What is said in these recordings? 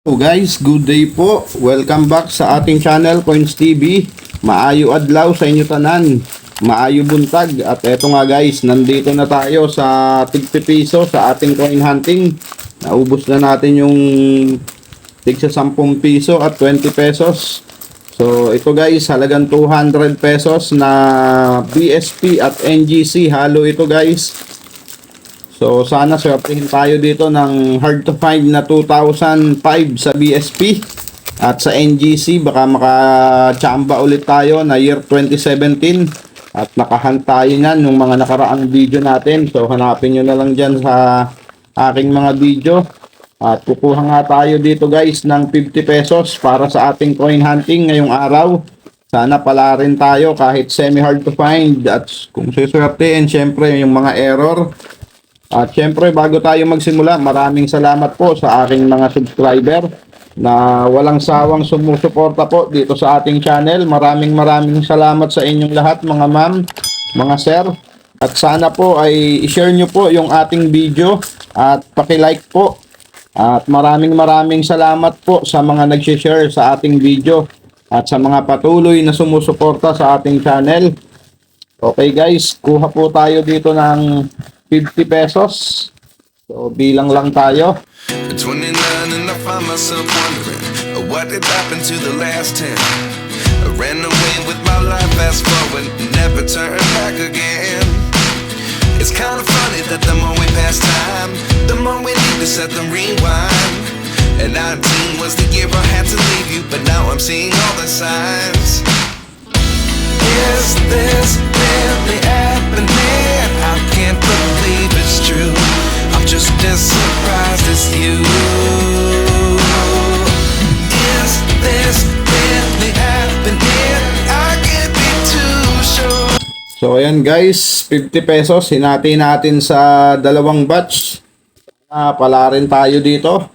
So guys, good day po. Welcome back sa ating channel Coins TV. Maayo adlaw sa inyo tanan. Maayo buntag at eto nga guys, nandito na tayo sa tigpi piso sa ating coin hunting. Naubos na natin yung tig sa 10 piso at 20 pesos. So ito guys, halagang 200 pesos na BSP at NGC. Halo ito guys. So sana swertihin tayo dito ng hard to find na 2005 sa BSP at sa NGC baka makachamba ulit tayo na year 2017 at nakahunt tayo niyan nung mga nakaraang video natin. So hanapin nyo na lang dyan sa aking mga video at kukuha nga tayo dito guys ng 50 pesos para sa ating coin hunting ngayong araw. Sana pala rin tayo kahit semi hard to find at kung suswertein syempre yung mga error at syempre, bago tayo magsimula, maraming salamat po sa aking mga subscriber na walang sawang sumusuporta po dito sa ating channel. Maraming maraming salamat sa inyong lahat mga ma'am, mga sir. At sana po ay i-share nyo po yung ating video at paki-like po. At maraming maraming salamat po sa mga nag-share sa ating video at sa mga patuloy na sumusuporta sa ating channel. Okay guys, kuha po tayo dito ng 50 pesos. So bilang lang tayo. At 29 and I find myself wondering uh, what did happen to the last 10. I ran away with my life, fast never turn back again. It's kind of funny that the more we pass time, the more we need to set the rewind. And 19 was the year I had to leave you, but now I'm seeing all the signs. Is this really happening? Just as surprised as you. Is this really happening? I can't be too sure. So ayan guys, 50 pesos. Hinati natin sa dalawang batch. Ah, pala rin tayo dito.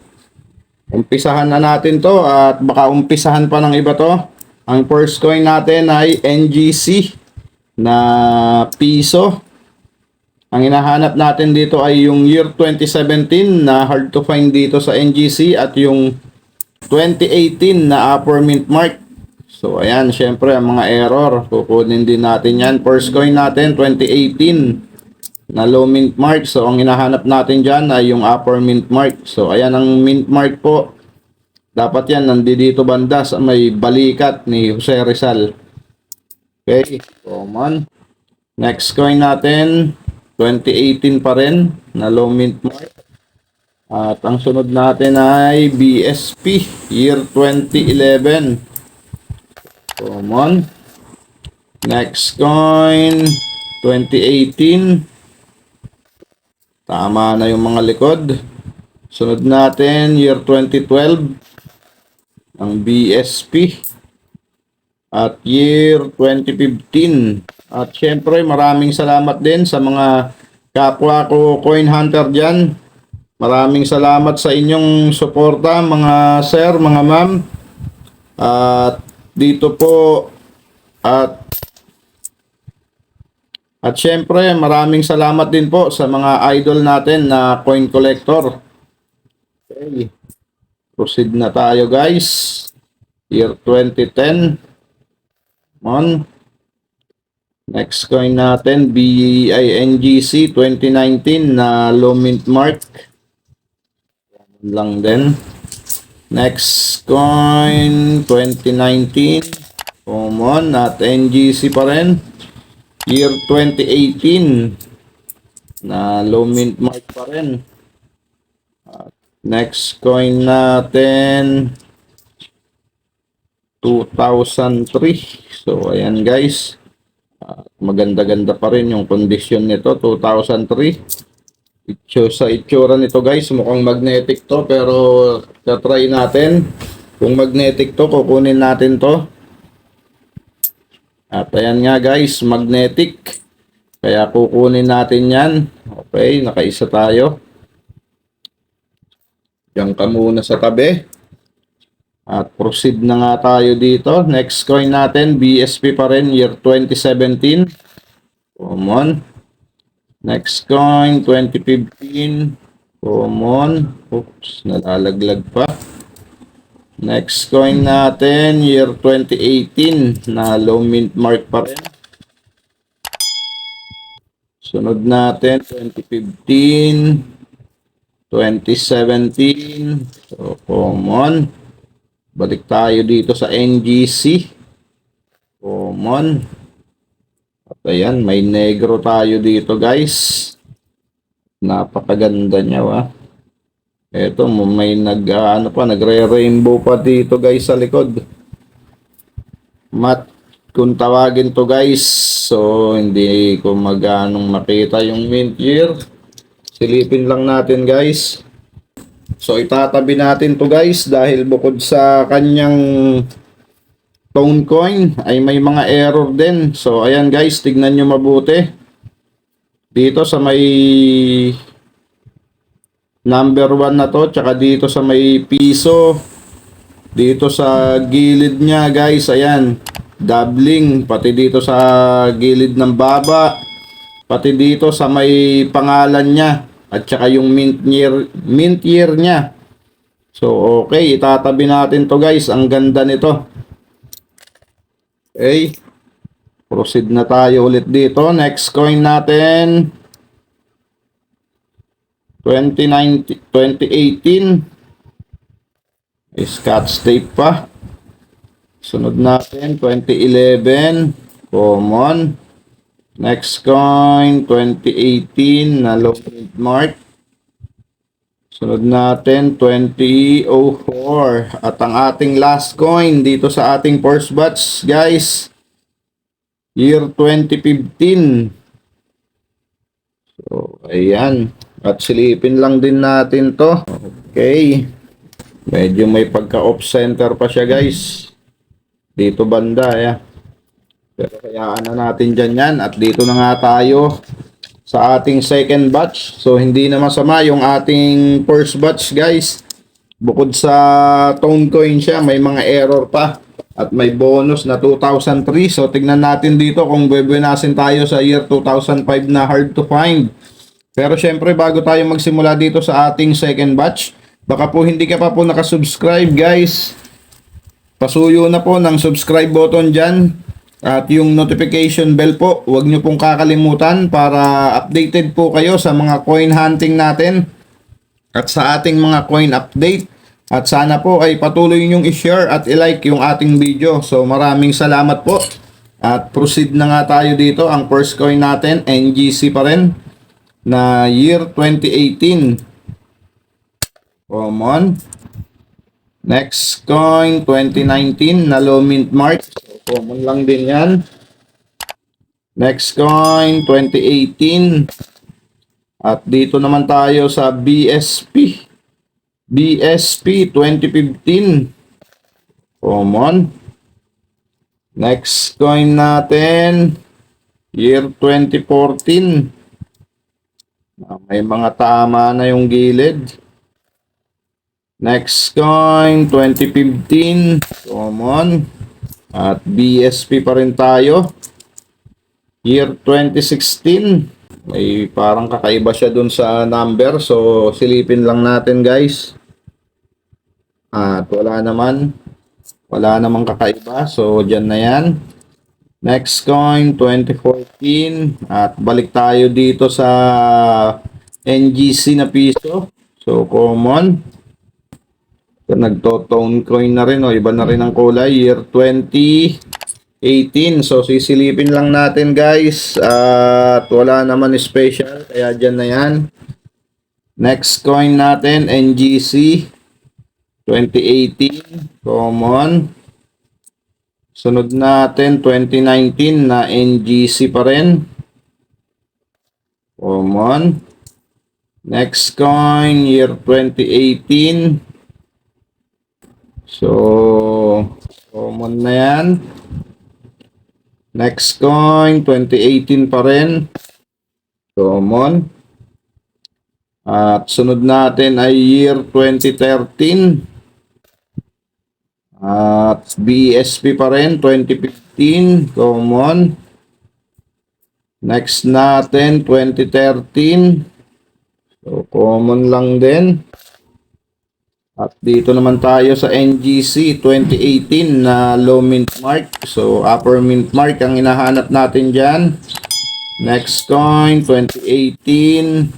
Umpisahan na natin to at baka umpisahan pa ng iba to. Ang first coin natin ay NGC na piso. Ang hinahanap natin dito ay yung year 2017 na hard to find dito sa NGC at yung 2018 na upper mint mark. So ayan, syempre ang mga error, kukunin din natin yan. First coin natin 2018 na low mint mark. So ang hinahanap natin dyan ay yung upper mint mark. So ayan ang mint mark po. Dapat yan nandito banda sa may balikat ni Jose Rizal. Okay, come on. Next coin natin 2018 pa rin na low mint mark. At ang sunod natin ay BSP year 2011. Come on. Next coin 2018. Tama na yung mga likod. Sunod natin year 2012 ang BSP at year 2015. At syempre maraming salamat din sa mga kapwa ko coin hunter dyan. Maraming salamat sa inyong suporta mga sir, mga ma'am. At dito po at at syempre maraming salamat din po sa mga idol natin na coin collector. Okay. Proceed na tayo guys. Year 2010. On. Next coin natin, BINGC 2019 na low mint mark. Yan lang din. Next coin 2019. Common at NGC pa rin. Year 2018 na low mint mark pa rin. Next coin natin 2003. So ayan guys. Maganda-ganda pa rin yung condition nito 2003. Ito sa itsura nito guys, mukhang magnetic to pero try natin. Kung magnetic to, kukunin natin to. At ayan nga guys, magnetic. Kaya kukunin natin yan. Okay, nakaisa tayo. Diyan ka muna sa tabi. At proceed na nga tayo dito. Next coin natin, BSP pa rin, year 2017. Come on. Next coin, 2015. Come on. Oops, nalalaglag pa. Next coin natin, year 2018 na low mint mark pa rin. Sunod natin, 2015, 2017. So, common. Balik tayo dito sa NGC. Common. At ayan, may negro tayo dito guys. Napakaganda niya wa. Eto, may nag, ah, ano pa, nagre-rainbow pa dito guys sa likod. Mat, kung tawagin to guys, so hindi ko maganong makita yung mint year. Silipin lang natin guys. So itatabi natin to guys dahil bukod sa kanyang tone coin ay may mga error din. So ayan guys, tignan nyo mabuti. Dito sa may number 1 na to, tsaka dito sa may piso, dito sa gilid niya guys, ayan, doubling, pati dito sa gilid ng baba, pati dito sa may pangalan niya, at tsaka yung mint year, mint year niya. So, okay, itatabi natin to guys, ang ganda nito. Okay, proceed na tayo ulit dito. Next coin natin, 2019, 2018 Scotch tape pa. Sunod natin, 2011, common. Next coin, 2018 na low print mark. Sunod natin, 2004. At ang ating last coin dito sa ating first batch, guys, year 2015. So, ayan. At silipin lang din natin to. Okay. Medyo may pagka-off center pa siya guys. Dito banda ya. Pero kayaan na natin dyan yan. At dito na nga tayo sa ating second batch. So hindi na masama yung ating first batch guys. Bukod sa tone coin siya, may mga error pa. At may bonus na 2003. So tignan natin dito kung bebenasin tayo sa year 2005 na hard to find. Pero syempre bago tayo magsimula dito sa ating second batch, baka po hindi ka pa po nakasubscribe guys. Pasuyo na po ng subscribe button dyan. At yung notification bell po, huwag nyo pong kakalimutan para updated po kayo sa mga coin hunting natin at sa ating mga coin update. At sana po ay patuloy nyong i-share at i-like yung ating video. So maraming salamat po. At proceed na nga tayo dito. Ang first coin natin, NGC pa rin na year 2018. Common. Next coin, 2019 na low mint mark. Common lang din yan. Next coin, 2018. At dito naman tayo sa BSP. BSP 2015. Common. Next coin natin, year 2014. Ah, May mga tama na yung gilid. Next coin, 2015. Common. At BSP pa rin tayo. Year 2016. May parang kakaiba siya dun sa number. So, silipin lang natin guys. At wala naman. Wala namang kakaiba. So, dyan na yan. Next coin, 2014. At balik tayo dito sa NGC na piso. So, common. So, nagto-tone coin na rin. O, iba na rin ang kulay. Year 2018. So, sisilipin lang natin guys. At wala naman special. Kaya dyan na yan. Next coin natin, NGC 2018. Common. Sunod natin, 2019 na NGC pa rin. Common. Next coin, year 2018. So, common na yan. Next coin, 2018 pa rin. Common. At sunod natin ay year 2013. At BSP pa rin, 2015, common. Next natin, 2013. So, common lang din. At dito naman tayo sa NGC 2018 na low mint mark. So, upper mint mark ang hinahanap natin dyan. Next coin, 2018.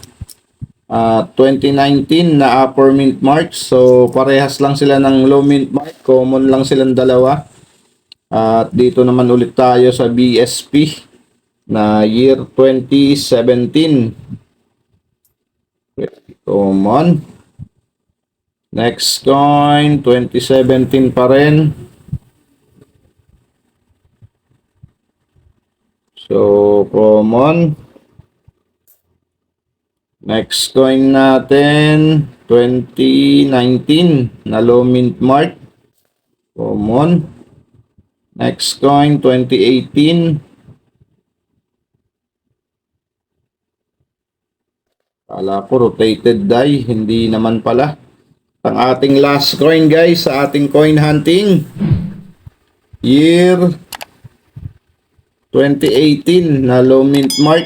ah 2019 na upper mint mark. So, parehas lang sila ng low mint mark. Common lang silang dalawa. At dito naman ulit tayo sa BSP na year 2017. Common. Next coin, 2017 pa rin. So, common. Next coin natin, 2019 na low mint mark. Common. Next coin, 2018. Kala ko rotated die, hindi naman pala. Ang ating last coin guys sa ating coin hunting. Year 2018 na low mint mark.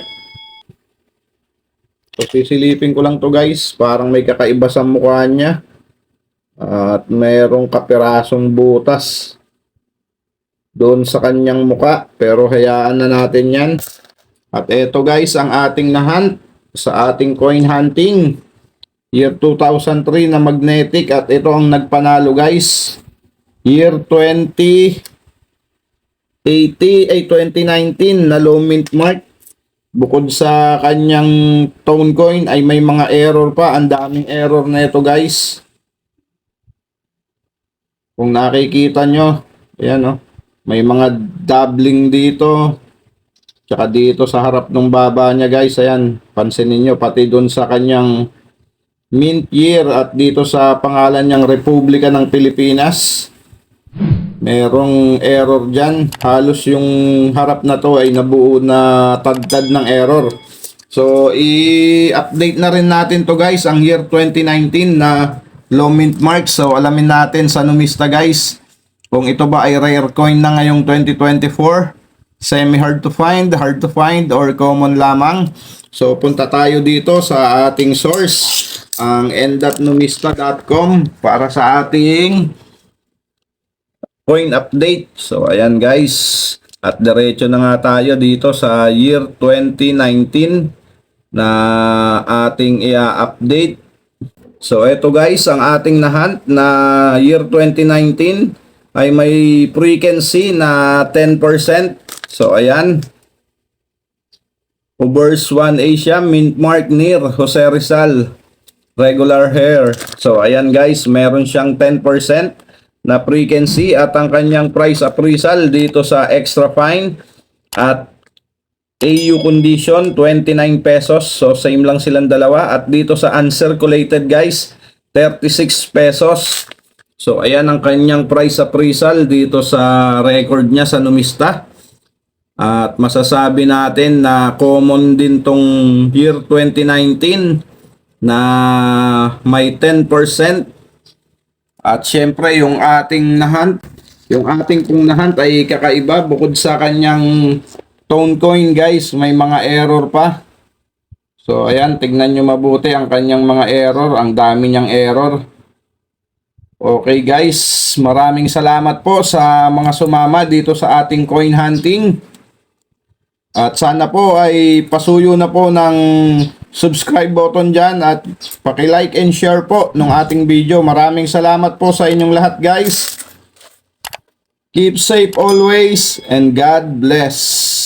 So sisilipin ko lang to guys. Parang may kakaiba sa mukha niya. At mayroong kapirasong butas doon sa kanyang muka. Pero hayaan na natin yan. At eto guys ang ating nahunt sa ating coin hunting year 2003 na magnetic at ito ang nagpanalo guys. Year 2080 ay 2019 na low mint mark. Bukod sa kanyang tone coin ay may mga error pa. Ang daming error na ito guys. Kung nakikita nyo ayan oh, may mga doubling dito. Tsaka dito sa harap ng baba niya guys. Ayan pansinin nyo pati doon sa kanyang mint year at dito sa pangalan niyang Republika ng Pilipinas. Merong error dyan. Halos yung harap na to ay nabuo na tagtad ng error. So, i-update na rin natin to guys, ang year 2019 na low mint mark. So, alamin natin sa numista guys kung ito ba ay rare coin na ngayong 2024. Semi hard to find, hard to find, or common lamang. So, punta tayo dito sa ating source ang end.numista.com para sa ating coin update. So, ayan guys. At diretso na nga tayo dito sa year 2019 na ating i-update. So, eto guys, ang ating nahunt na year 2019 ay may frequency na 10%. So, ayan. Ubers 1 Asia, Mint Mark Near, Jose Rizal regular hair. So, ayan guys, meron siyang 10% na frequency at ang kanyang price appraisal dito sa extra fine at AU condition 29 pesos. So, same lang silang dalawa. At dito sa uncirculated guys, 36 pesos. So, ayan ang kanyang price appraisal dito sa record niya sa Numista. At masasabi natin na common din tong year 2019 na may 10% at syempre yung ating nahunt yung ating pong nahunt ay kakaiba bukod sa kanyang tone coin guys. May mga error pa. So ayan tignan nyo mabuti ang kanyang mga error. Ang dami niyang error. Okay guys. Maraming salamat po sa mga sumama dito sa ating coin hunting at sana po ay pasuyo na po ng subscribe button dyan at paki-like and share po ng ating video. Maraming salamat po sa inyong lahat guys. Keep safe always and God bless.